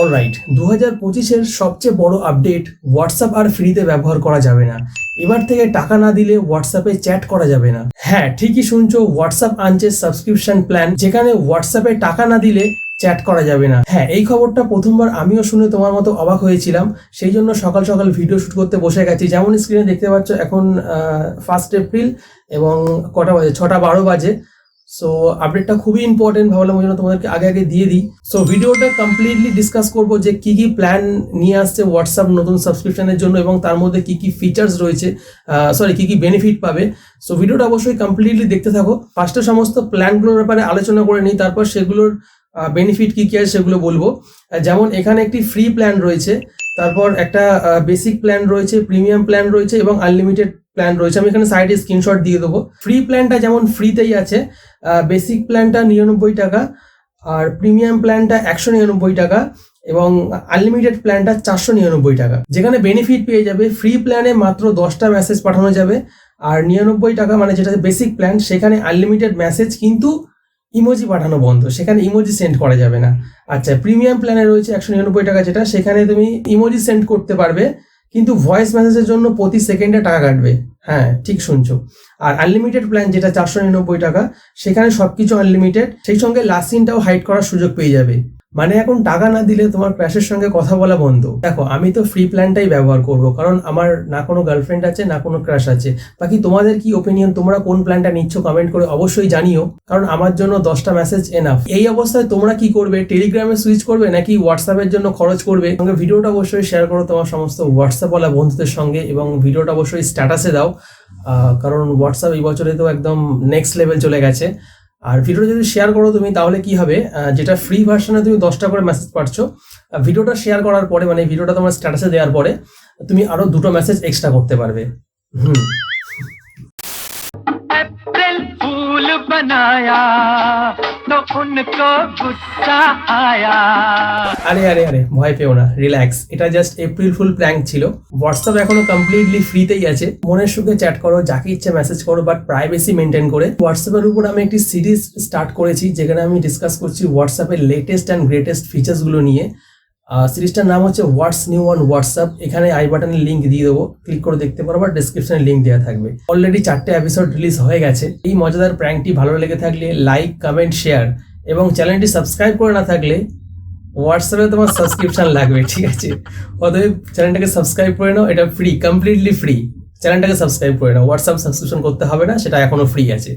Alright দু হাজার পঁচিশের সবচেয়ে বড় আপডেট হোয়াটসঅ্যাপ আর ফ্রিতে ব্যবহার করা যাবে না। এবার থেকে টাকা না দিলে হোয়াটসঅ্যাপে চ্যাট করা যাবে না। হ্যাঁ ঠিকই শুনছো হোয়াটসঅ্যাপ আনছে সাবস্ক্রিপশন প্ল্যান যেখানে হোয়াটসঅ্যাপে টাকা না দিলে চ্যাট করা যাবে না। হ্যাঁ এই খবরটা প্রথমবার আমিও শুনে তোমার মতো অবাক হয়েছিলাম। সেই জন্য সকাল সকাল ভিডিও শুট করতে বসে গেছি। যেমন স্ক্রিনে দেখতে পাচ্ছ এখন ফার্স্ট এপ্রিল এবং কটা বাজে? ছটা বারো বাজে। সো আপডেটটা খুবই ইম্পর্টেন্ট ভাবলাম, ওই জন্য তোমাদেরকে আগে আগে দিয়ে দিই। সো ভিডিওটা কমপ্লিটলি ডিসকাস করব যে কি কি প্ল্যান নিয়ে আসছে হোয়াটসঅ্যাপ নতুন সাবস্ক্রিপশনের জন্য এবং তার মধ্যে কি কি ফিচার্স রয়েছে সরি কি কি বেনিফিট পাবে। সো ভিডিওটা অবশ্যই কমপ্লিটলি দেখতে থাকো। ফার্স্টে সমস্ত প্ল্যানগুলোর ব্যাপারে আলোচনা করে নিই, তারপর সেগুলোর বেনিফিট কি কি আছে সেগুলো বলব। যেমন এখানে একটি ফ্রি প্ল্যান রয়েছে, তারপর একটা বেসিক প্ল্যান রয়েছে প্রিমিয়াম প্ল্যান রয়েছে এবং আনলিমিটেড প্ল্যান রয়েছে। আমি এখানে সাইডে স্ক্রিনশট দিয়ে দেবো। ফ্রি প্ল্যানটা যেমন ফ্রিতেই আছে বেসিক প্ল্যানটা নিরানব্বই টাকা, আর প্রিমিয়াম প্ল্যানটা একশো নিরানব্বই টাকা, এবং আনলিমিটেড প্ল্যানটা চারশো নিরানব্বই টাকা। যেখানে বেনিফিট পেয়ে যাবে ফ্রি প্ল্যানে মাত্র দশটা মেসেজ পাঠানো যাবে, আর নিরানব্বই টাকা মানে যেটা বেসিক প্ল্যান সেখানে আনলিমিটেড মেসেজ কিন্তু ইমোজি পাঠানো বন্ধ। সেখানে ইমোজি সেন্ড করা যাবে না। আচ্ছা প্রিমিয়াম প্ল্যানে রয়েছে একশো নিরানব্বই টাকা যেটা, সেখানে তুমি ইমোজি সেন্ড করতে পারবে। কিন্তু ভয়েস মেসেজের জন্য প্রতি সেকেন্ডে টাকা কাটবে। হ্যাঁ ঠিক শুনছো। আর আনলিমিটেড প্ল্যান যেটা চারশো নিরানব্বই টাকা, সেখানে সবকিছু আনলিমিটেড সেই সঙ্গে লাস্ট সিনটাও হাইড করার সুযোগ পেয়ে যাবে। মানে এখন টাকা না দিলে তোমার ক্র্যাশের সঙ্গে কথা বলা বন্ধ। দেখো, আমি তো ফ্রি প্ল্যানটাই ব্যবহার করব, কারণ আমার না কোনো গার্লফ্রেন্ড আছে, না কোনো ক্র্যাশ আছে। বাকি তোমাদের কি ওপিনিয়ন তোমরা কোন প্ল্যানটা নিচ্ছ কমেন্ট করে অবশ্যই জানিও, কারণ আমার জন্য দশটা মেসেজ এনাফ এই অবস্থায় তোমরা কি করবে? টেলিগ্রামে সুইচ করবে নাকি হোয়াটসঅ্যাপের জন্য খরচ করবে? সঙ্গে ভিডিওটা অবশ্যই শেয়ার করো তোমার সমস্ত হোয়াটসঅ্যাপ ওয়ালা বন্ধুদের সঙ্গে এবং ভিডিওটা অবশ্যই স্ট্যাটাসে দাও। কারণ হোয়াটসঅ্যাপ এই বছরে তো একদম নেক্সট লেভেল চলে গেছে। আর ভিডিওটা যদি শেয়ার করো তুমি, তাহলে কি হবে? যেটা ফ্রি ভার্সনে তুমি দশটা করে মেসেজ পাচ্ছ ভিডিওটা শেয়ার করার পরে মানে ভিডিওটা তোমার স্ট্যাটাসে দেওয়ার পরে, তুমি আরও দুটো মেসেজ এক্সট্রা করতে পারবে। হুম। उनको गुस्सा आया আরে আরে আরে ভয় পেও না রিল্যাক্স এটা জাস্ট এপ্রিল ফুল প্র্যাঙ্ক ছিল হোয়াটসঅ্যাপ এখনো কমপ্লিটলি ফ্রিতেই আছে মনের সুখে চ্যাট করো যাকে ইচ্ছে মেসেজ করো বাট প্রাইভেসি মেনটেন করে হোয়াটসঅ্যাপের উপর আমি একটি সিরিজ স্টার্ট করেছি যেখানে আমি ডিসকাস করছি হোয়াটসঅ্যাপের লেটেস্ট অ্যান্ড গ্রেটেস্ট ফিচার্সগুলো নিয়ে সিরিজটার নাম হচ্ছে হোয়াটস নিউ অন হোয়াটসঅ্যাপ এখানে আই বাটনের লিঙ্ক দিয়ে দেবো। ক্লিক করে দেখতে পারো বা ডিসক্রিপশনে লিঙ্ক দেওয়া থাকবে। অলরেডি চারটে এপিসোড রিলিজ হয়ে গেছে। এই মজাদার প্র্যাঙ্কটি ভালো লেগে থাকলে লাইক কমেন্ট শেয়ার এবং চ্যানেলটি সাবস্ক্রাইব করে না থাকলে হোয়াটসঅ্যাপে তোমার সাবস্ক্রিপশন লাগবে, ঠিক আছে? অতএব চ্যানেলটাকে সাবস্ক্রাইব করে নাও। এটা ফ্রি কমপ্লিটলি ফ্রি চ্যানেলটাকে সাবস্ক্রাইব করে নাও। হোয়াটসঅ্যাপ সাবস্ক্রিপশন করতে হবে না, সেটা এখনও ফ্রি আছে।